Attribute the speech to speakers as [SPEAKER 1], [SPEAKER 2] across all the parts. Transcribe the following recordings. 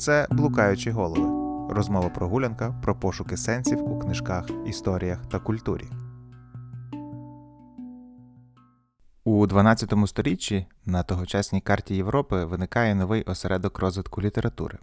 [SPEAKER 1] це блукаючі голови. Розмова прогулянка про пошуки сенсів у книжках, історіях та культурі. У 12 сторіччі на тогочасній карті Європи виникає новий осередок розвитку літератури.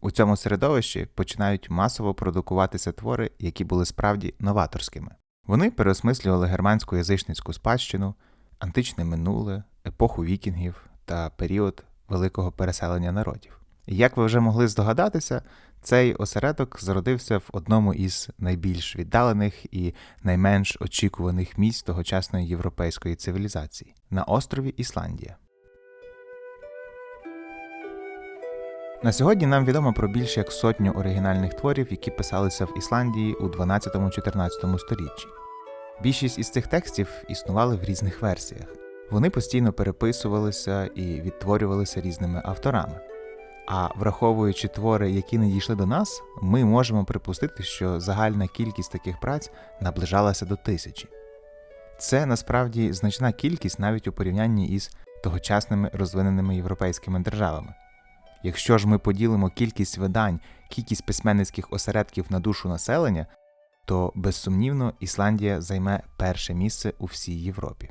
[SPEAKER 1] У цьому середовищі починають масово продукуватися твори, які були справді новаторськими. Вони переосмислювали германську язичницьку спадщину, античне минуле, епоху вікінгів та період великого переселення народів. Як ви вже могли здогадатися, цей осередок зародився в одному із найбільш віддалених і найменш очікуваних місць тогочасної європейської цивілізації на острові Ісландія. На сьогодні нам відомо про більш як сотню оригінальних творів, які писалися в Ісландії у 12-14 сторіччі. Більшість із цих текстів існували в різних версіях. Вони постійно переписувалися і відтворювалися різними авторами. А враховуючи твори, які не дійшли до нас, ми можемо припустити, що загальна кількість таких праць наближалася до тисячі. Це насправді значна кількість навіть у порівнянні із тогочасними розвиненими європейськими державами. Якщо ж ми поділимо кількість видань, кількість письменницьких осередків на душу населення, то безсумнівно Ісландія займе перше місце у всій Європі.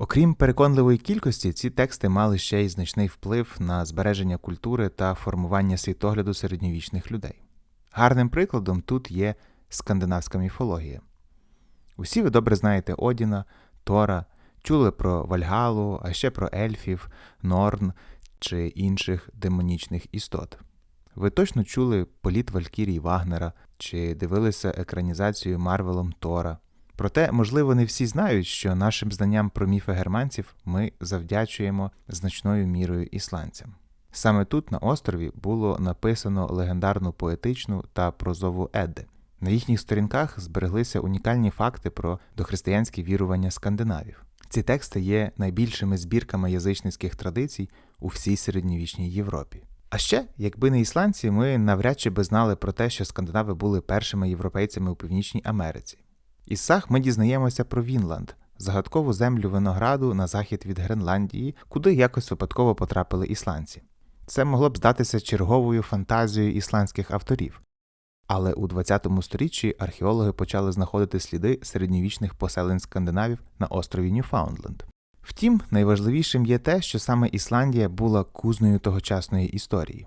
[SPEAKER 1] Окрім переконливої кількості, ці тексти мали ще й значний вплив на збереження культури та формування світогляду середньовічних людей. Гарним прикладом тут є скандинавська міфологія. Усі ви добре знаєте Одіна, Тора, чули про Вальгалу, а ще про ельфів, Норн чи інших демонічних істот. Ви точно чули політ Валькірій Вагнера чи дивилися екранізацію Марвелом Тора. Проте, можливо, не всі знають, що нашим знанням про міфи германців ми завдячуємо значною мірою ісландцям. Саме тут, на острові, було написано легендарну поетичну та прозову Едде. На їхніх сторінках збереглися унікальні факти про дохристиянські вірування скандинавів. Ці тексти є найбільшими збірками язичницьких традицій у всій середньовічній Європі. А ще, якби не ісландці, ми навряд чи би знали про те, що скандинави були першими європейцями у Північній Америці. Із Сах ми дізнаємося про Вінланд, загадкову землю винограду на захід від Гренландії, куди якось випадково потрапили ісландці. Це могло б здатися черговою фантазією ісландських авторів. Але у 20 сторіччі археологи почали знаходити сліди середньовічних поселень скандинавів на острові Ньюфаундленд. Втім, найважливішим є те, що саме Ісландія була кузнею тогочасної історії.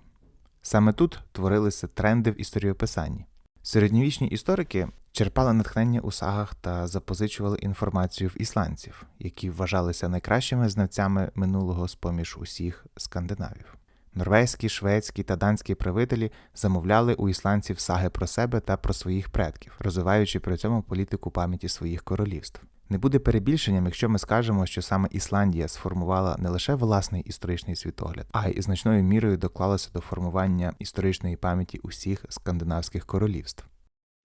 [SPEAKER 1] Саме тут творилися тренди в історіописанні. Середньовічні історики черпали натхнення у сагах та запозичували інформацію в ісландців, які вважалися найкращими знавцями минулого з поміж усіх скандинавів. Норвезькі, шведські та данські правителі замовляли у ісландців саги про себе та про своїх предків, розвиваючи при цьому політику пам'яті своїх королівств. Не буде перебільшенням, якщо ми скажемо, що саме Ісландія сформувала не лише власний історичний світогляд, а й значною мірою доклалася до формування історичної пам'яті усіх скандинавських королівств.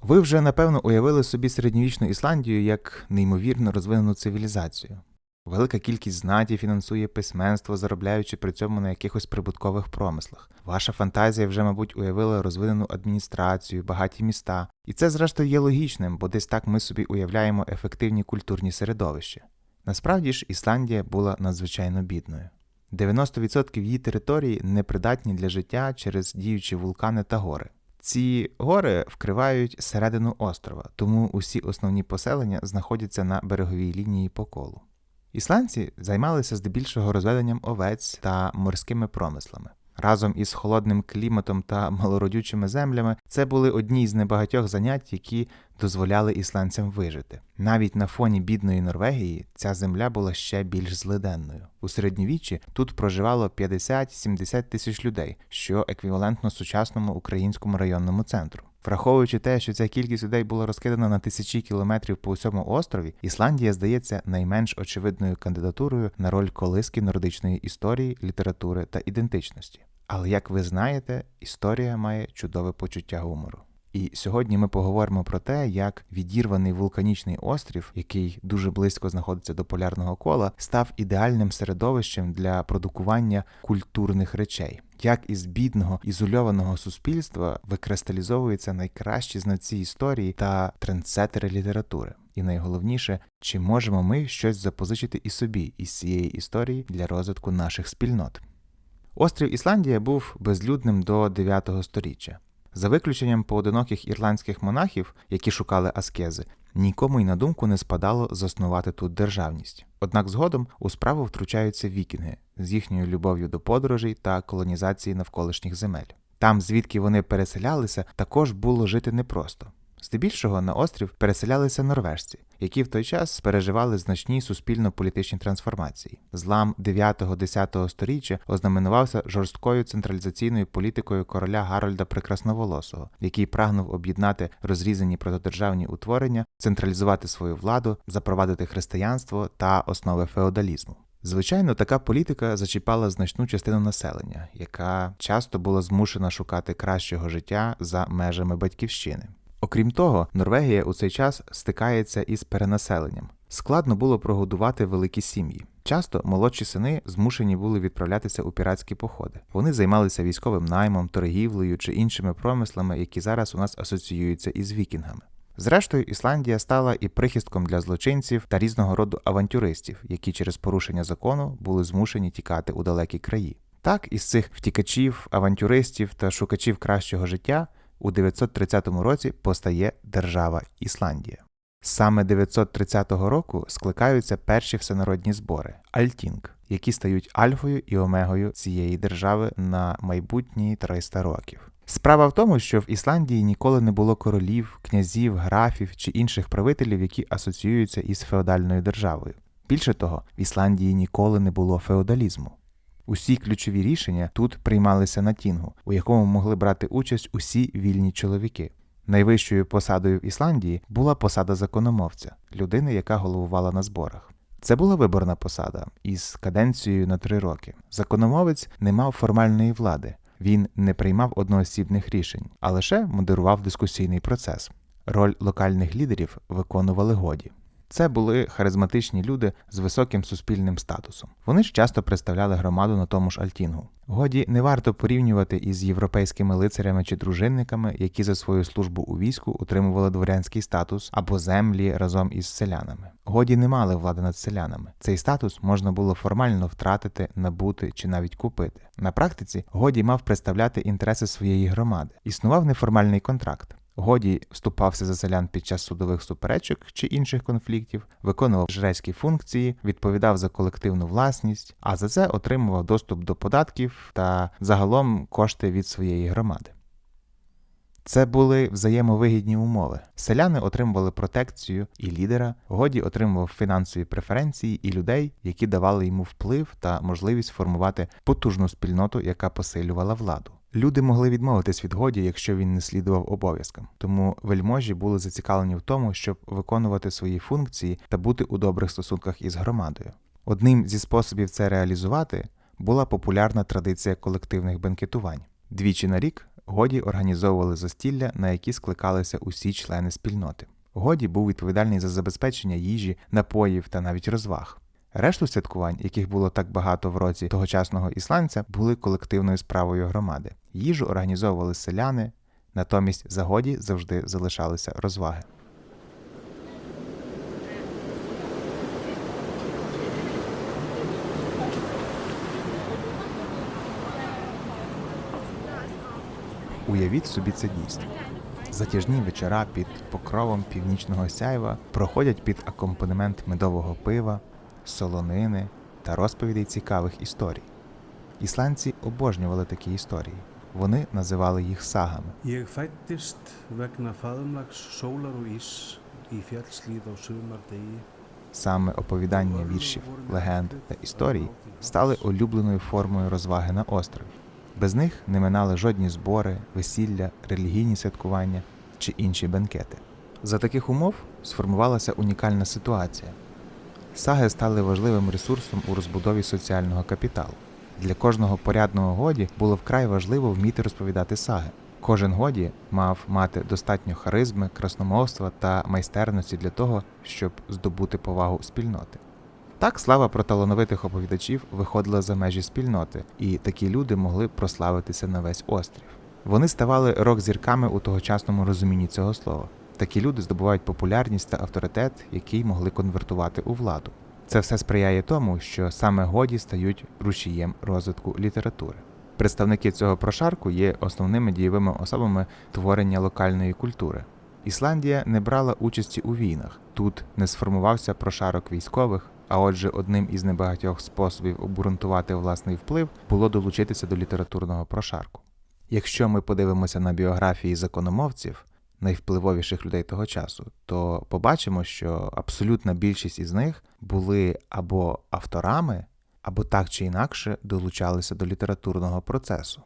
[SPEAKER 1] Ви вже напевно уявили собі середньовічну Ісландію як неймовірно розвинену цивілізацію. Велика кількість знаті фінансує письменство, заробляючи при цьому на якихось прибуткових промислах. Ваша фантазія вже, мабуть, уявила розвинену адміністрацію, багаті міста. І це, зрештою, є логічним, бо десь так ми собі уявляємо ефективні культурні середовища. Насправді ж, Ісландія була надзвичайно бідною. 90% її території непридатні для життя через діючі вулкани та гори. Ці гори вкривають середину острова, тому усі основні поселення знаходяться на береговій лінії по колу. Ісландці займалися здебільшого розведенням овець та морськими промислами. Разом із холодним кліматом та малородючими землями це були одні з небагатьох занять, які дозволяли ісландцям вижити. Навіть на фоні бідної Норвегії ця земля була ще більш злиденною. У середньовіччі тут проживало 50-70 тисяч людей, що еквівалентно сучасному українському районному центру. Враховуючи те, що ця кількість людей була розкидана на тисячі кілометрів по усьому острові, Ісландія здається найменш очевидною кандидатурою на роль колиски нордичної історії, літератури та ідентичності. Але як ви знаєте, історія має чудове почуття гумору. І сьогодні ми поговоримо про те, як відірваний вулканічний острів, який дуже близько знаходиться до полярного кола, став ідеальним середовищем для продукування культурних речей. Як із бідного ізольованого суспільства викристалізовуються найкращі знавці історії та трендсетери літератури. І найголовніше, чи можемо ми щось запозичити і собі із цієї історії для розвитку наших спільнот. Острів Ісландія був безлюдним до 9 століття. За виключенням поодиноких ірландських монахів, які шукали аскези, нікому й на думку не спадало заснувати тут державність. Однак згодом у справу втручаються вікінги з їхньою любов'ю до подорожей та колонізації навколишніх земель. Там, звідки вони переселялися, також було жити непросто. Здебільшого на острів переселялися норвежці, які в той час переживали значні суспільно-політичні трансформації. Злам 9-10 століття ознаменувався жорсткою централізаційною політикою короля Гарольда Прекрасноволосого, який прагнув об'єднати розрізані протидержавні утворення, централізувати свою владу, запровадити християнство та основи феодалізму. Звичайно, така політика зачіпала значну частину населення, яка часто була змушена шукати кращого життя за межами батьківщини. Окрім того, Норвегія у цей час стикається із перенаселенням. Складно було прогодувати великі сім'ї. Часто молодші сини змушені були відправлятися у піратські походи. Вони займалися військовим наймом, торгівлею чи іншими промислами, які зараз у нас асоціюються із вікінгами. Зрештою, Ісландія стала і прихистком для злочинців та різного роду авантюристів, які через порушення закону були змушені тікати у далекі краї. Так, із цих втікачів, авантюристів та шукачів кращого життя у 930 році постає держава Ісландія. Саме 930 року скликаються перші всенародні збори Альтінг, які стають альфою і омегою цієї держави на майбутні 300 років. Справа в тому, що в Ісландії ніколи не було королів, князів, графів чи інших правителів, які асоціюються із феодальною державою. Більше того, в Ісландії ніколи не було феодалізму. Усі ключові рішення тут приймалися на тінгу, у якому могли брати участь усі вільні чоловіки. Найвищою посадою в Ісландії була посада закономовця, людини, яка головувала на зборах. Це була виборна посада із каденцією на три роки. Закономовець не мав формальної влади, він не приймав одноосібних рішень, а лише модерував дискусійний процес. Роль локальних лідерів виконували годі. Це були харизматичні люди з високим суспільним статусом. Вони ж часто представляли громаду на тому ж Альтінгу. Годі не варто порівнювати із європейськими лицарями чи дружинниками, які за свою службу у війську утримували дворянський статус або землі разом із селянами. Годі не мали влади над селянами. Цей статус можна було формально втратити, набути чи навіть купити. На практиці годі мав представляти інтереси своєї громади. Існував неформальний контракт. Годі вступався за селян під час судових суперечок чи інших конфліктів, виконував жрецькі функції, відповідав за колективну власність, а за це отримував доступ до податків та загалом кошти від своєї громади. Це були взаємовигідні умови. Селяни отримували протекцію і лідера, годі отримував фінансові преференції і людей, які давали йому вплив та можливість формувати потужну спільноту, яка посилювала владу. Люди могли відмовитись від годі, якщо він не слідував обов'язкам. Тому вельможі були зацікавлені в тому, щоб виконувати свої функції та бути у добрих стосунках із громадою. Одним зі способів це реалізувати була популярна традиція колективних бенкетувань. Двічі на рік годі організовували застілля, на які скликалися усі члени спільноти. Годі був відповідальний за забезпечення їжі, напоїв та навіть розваг. Решту святкувань, яких було так багато в році тогочасного ісландця, були колективною справою громади. Їжу організовували селяни, натомість за годі завжди залишалися розваги. Уявіть собі це дійство. Затяжні вечора під покровом північного сяйва проходять під акомпанемент медового пива, солонини та розповідей цікавих історій. Ісландці обожнювали такі історії. Вони називали їх сагами. Саме оповідання віршів, легенд та історій стали улюбленою формою розваги на острові. Без них не минали жодні збори, весілля, релігійні святкування чи інші бенкети. За таких умов сформувалася унікальна ситуація. Саги стали важливим ресурсом у розбудові соціального капіталу. Для кожного порядного годі було вкрай важливо вміти розповідати саги. Кожен годі мав мати достатньо харизми, красномовства та майстерності для того, щоб здобути повагу спільноти. Так слава про талановитих оповідачів виходила за межі спільноти, і такі люди могли прославитися на весь острів. Вони ставали рок-зірками у тогочасному розумінні цього слова. Такі люди здобувають популярність та авторитет, який могли конвертувати у владу. Це все сприяє тому, що саме годі стають рушієм розвитку літератури. Представники цього прошарку є основними дієвими особами творення локальної культури. Ісландія не брала участі у війнах. Тут не сформувався прошарок військових, а отже, одним із небагатьох способів обґрунтувати власний вплив було долучитися до літературного прошарку. Якщо ми подивимося на біографії закономовців, найвпливовіших людей того часу, то побачимо, що абсолютна більшість із них були або авторами, або так чи інакше долучалися до літературного процесу.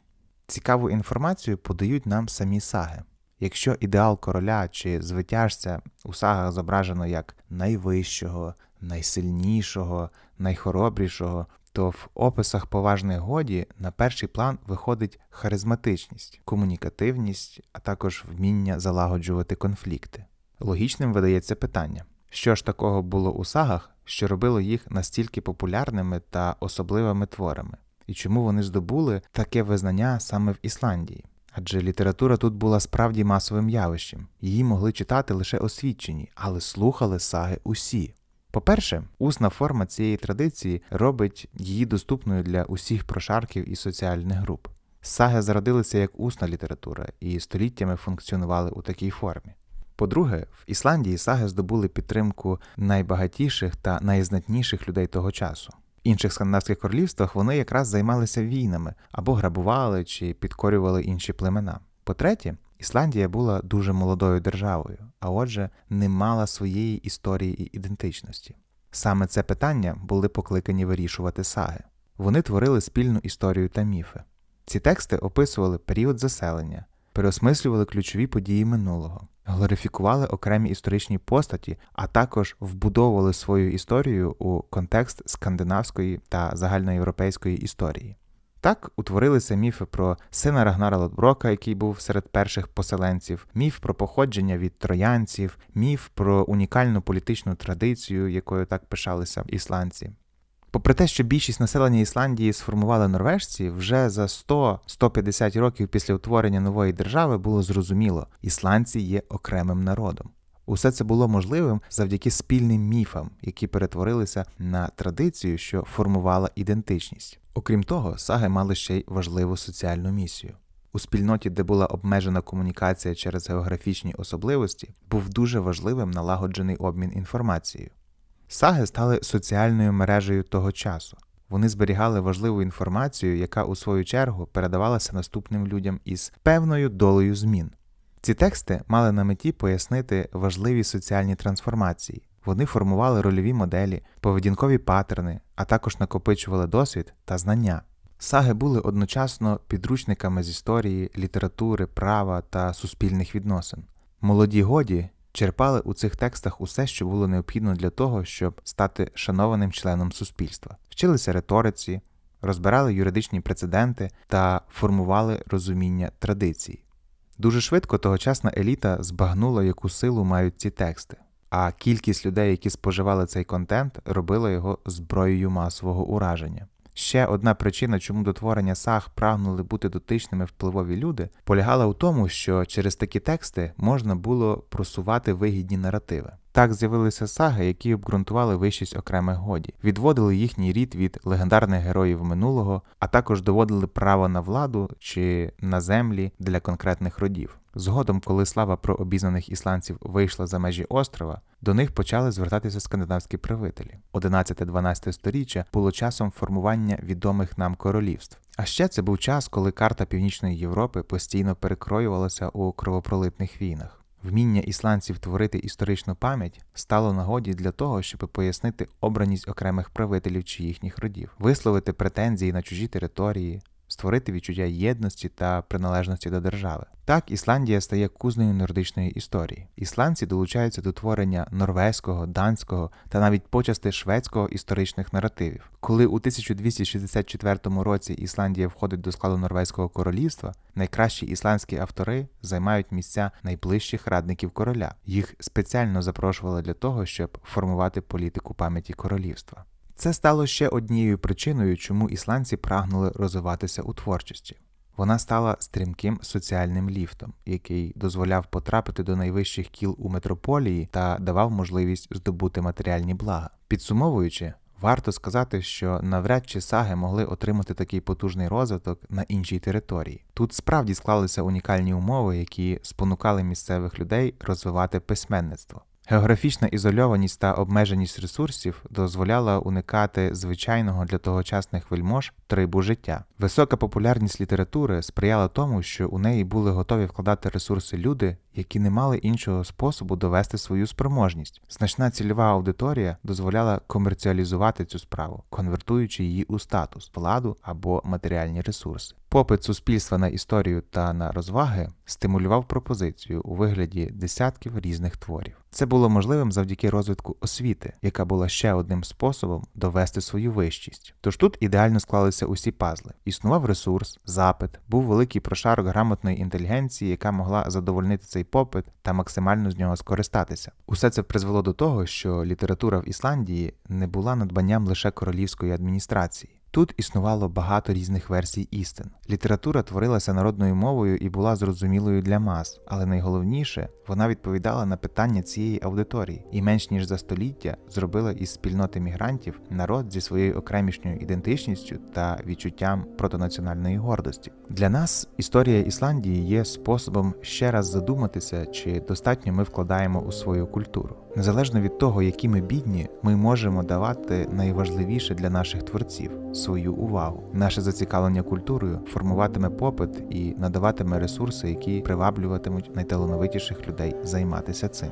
[SPEAKER 1] Цікаву інформацію подають нам самі саги. Якщо ідеал короля чи звитяжця у сагах зображено як найвищого, найсильнішого, найхоробрішого, то в описах поважних годі на перший план виходить харизматичність, комунікативність, а також вміння залагоджувати конфлікти. Логічним видається питання: що ж такого було у сагах, що робило їх настільки популярними та особливими творами, і чому вони здобули таке визнання саме в Ісландії? Адже література тут була справді масовим явищем, її могли читати лише освічені, але слухали саги усі. По-перше, усна форма цієї традиції робить її доступною для усіх прошарків і соціальних груп. Саги зародилися як усна література і століттями функціонували у такій формі. По-друге, в Ісландії саги здобули підтримку найбагатіших та найзнатніших людей того часу. В інших скандинавських королівствах вони якраз займалися війнами або грабували чи підкорювали інші племена. По-третє, Ісландія була дуже молодою державою, а отже, не мала своєї історії і ідентичності. Саме це питання були покликані вирішувати саги. Вони творили спільну історію та міфи. Ці тексти описували період заселення, переосмислювали ключові події минулого, глорифікували окремі історичні постаті, а також вбудовували свою історію у контекст скандинавської та загальноєвропейської історії. Так утворилися міфи про сина Рагнара Лотброка, який був серед перших поселенців, міф про походження від троянців, міф про унікальну політичну традицію, якою так пишалися ісландці. Попри те, що більшість населення Ісландії сформували норвежці, вже за 100-150 років після утворення нової держави було зрозуміло, ісландці є окремим народом. Усе це було можливим завдяки спільним міфам, які перетворилися на традицію, що формувала ідентичність. Окрім того, саги мали ще й важливу соціальну місію. У спільноті, де була обмежена комунікація через географічні особливості, був дуже важливим налагоджений обмін інформацією. Саги стали соціальною мережею того часу. Вони зберігали важливу інформацію, яка у свою чергу передавалася наступним людям із певною долею змін. Ці тексти мали на меті пояснити важливі соціальні трансформації. Вони формували рольові моделі, поведінкові паттерни, а також накопичували досвід та знання. Саги були одночасно підручниками з історії, літератури, права та суспільних відносин. Молоді годі черпали у цих текстах усе, що було необхідно для того, щоб стати шанованим членом суспільства, вчилися риториці, розбирали юридичні прецеденти та формували розуміння традицій. Дуже швидко тогочасна еліта збагнула, яку силу мають ці тексти, а кількість людей, які споживали цей контент, робила його зброєю масового ураження. Ще одна причина, чому до творення саг прагнули бути дотичними впливові люди, полягала у тому, що через такі тексти можна було просувати вигідні наративи. Так з'явилися саги, які обґрунтували вищість окремих годі, відводили їхній рід від легендарних героїв минулого, а також доводили право на владу чи на землі для конкретних родів. Згодом, коли слава про обізнаних ісландців вийшла за межі острова, до них почали звертатися скандинавські правителі. 11-12 сторіччя було часом формування відомих нам королівств. А ще це був час, коли карта Північної Європи постійно перекроювалася у кровопролитних війнах. Вміння ісландців творити історичну пам'ять стало нагоді для того, щоб пояснити обраність окремих правителів чи їхніх родів, висловити претензії на чужі території, створити відчуття єдності та приналежності до держави. Так Ісландія стає кузнею нордичної історії. Ісландці долучаються до творення норвезького, данського та навіть почасти шведського історичних наративів. Коли у 1264 році Ісландія входить до складу Норвезького королівства, найкращі ісландські автори займають місця найближчих радників короля. Їх спеціально запрошували для того, щоб формувати політику пам'яті королівства. Це стало ще однією причиною, чому ісландці прагнули розвиватися у творчості. Вона стала стрімким соціальним ліфтом, який дозволяв потрапити до найвищих кіл у метрополії та давав можливість здобути матеріальні блага. Підсумовуючи, Варто сказати, що навряд чи саги могли отримати такий потужний розвиток на іншій території. Тут справді склалися унікальні умови, які спонукали місцевих людей розвивати письменництво. Географічна ізольованість та обмеженість ресурсів дозволяла уникати звичайного для тогочасних вельмож трибу життя. Висока популярність літератури сприяла тому, що у неї були готові вкладати ресурси люди, які не мали іншого способу довести свою спроможність. Значна цільова аудиторія дозволяла комерціалізувати цю справу, конвертуючи її у статус, владу або матеріальні ресурси. Попит суспільства на історію та на розваги стимулював пропозицію у вигляді десятків різних творів. Це було можливим завдяки розвитку освіти, яка була ще одним способом довести свою вищість. Тож тут ідеально склалися усі пазли. Існував ресурс, запит, був великий прошарок грамотної інтелігенції, яка могла задовольнити цей попит та максимально з нього скористатися. Усе це призвело до того, що література в Ісландії не була надбанням лише королівської адміністрації. Тут існувало багато різних версій істин. Література творилася народною мовою і була зрозумілою для мас, але найголовніше, вона відповідала на питання цієї аудиторії і менш ніж за століття зробила із спільноти мігрантів народ зі своєю окремішньою ідентичністю та відчуттям протонаціональної гордості. Для нас історія Ісландії є способом ще раз задуматися, чи достатньо ми вкладаємо у свою культуру. Незалежно від того, які ми бідні, ми можемо давати найважливіше для наших творців свою увагу. Наше зацікавлення культурою формуватиме попит і надаватиме ресурси, які приваблюватимуть найталановитіших людей займатися цим.